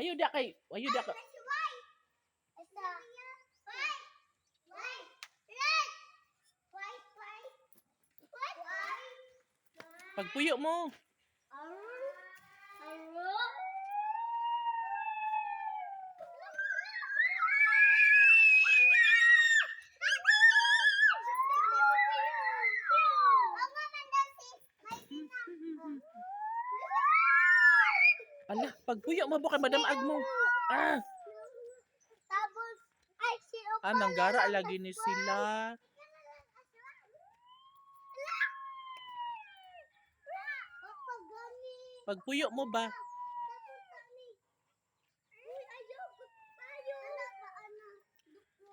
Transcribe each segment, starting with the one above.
Ayo da kay, ayo da ka. Pagpuyo mo. Ala, pagpuyo mo ba kay Madam Agmo? Ah, Tapos, ay, si Opal. ah nanggara lagi ni sila. Pagpuyo mo ba?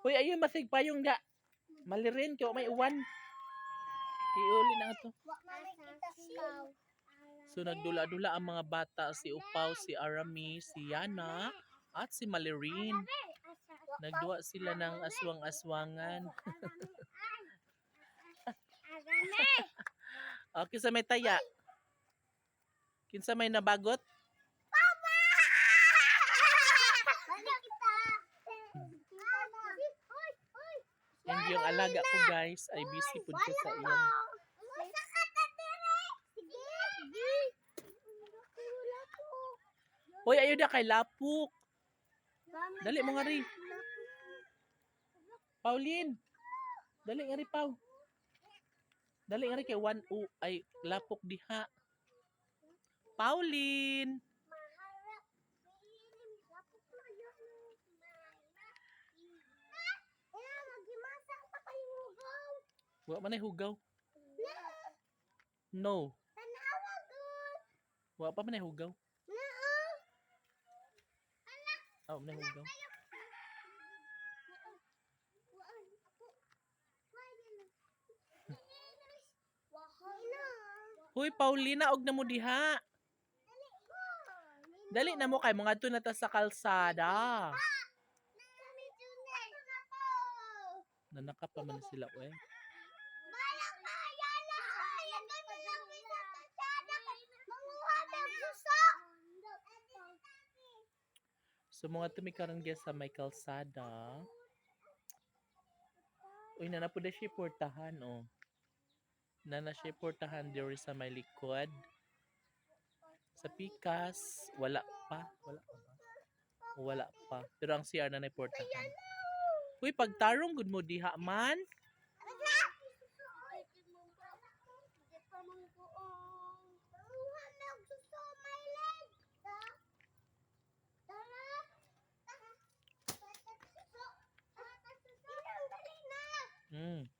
Uy, ayo masig payong da. Malirin kay may uwan. Iuli na to. Wa ikaw. So nagdula-dula ang mga bata, si Upaw, si Arami, si Yana, at si Malirin. Nagduwa sila ng aswang-aswangan. Okay, sa may taya. Kinsa may nabagot? Hoy. And yung alaga ko guys ay busy po sa iyon. Musa ka ta dire. Sige. Sige. Wala po. Hoy, ayo da kay Lapuk. Dali mo nga rin. Pauline. Dali nga rin, Pau. Dali nga rin kay one u ay Lapuk diha. Pauline. Lapok na. Wa man ay hugaw. Na. No. Wa pa man ay hugaw. Na. Man ay hugaw. Hoy, Paulina, og na mo diha. Dali na mo kay mga to na ta sa kalsada. Nanaka pa man sila, we. So mga tumikaran guys sa may kalsada. Uy, na na po na siya portahan, oh. Na na siya portahan diri sa may likod. Sa Pikas, wala pa. Wala pa? Wala pa. Pero ang CR na na portahan. Uy, pagtarong good mo diha man. Mm.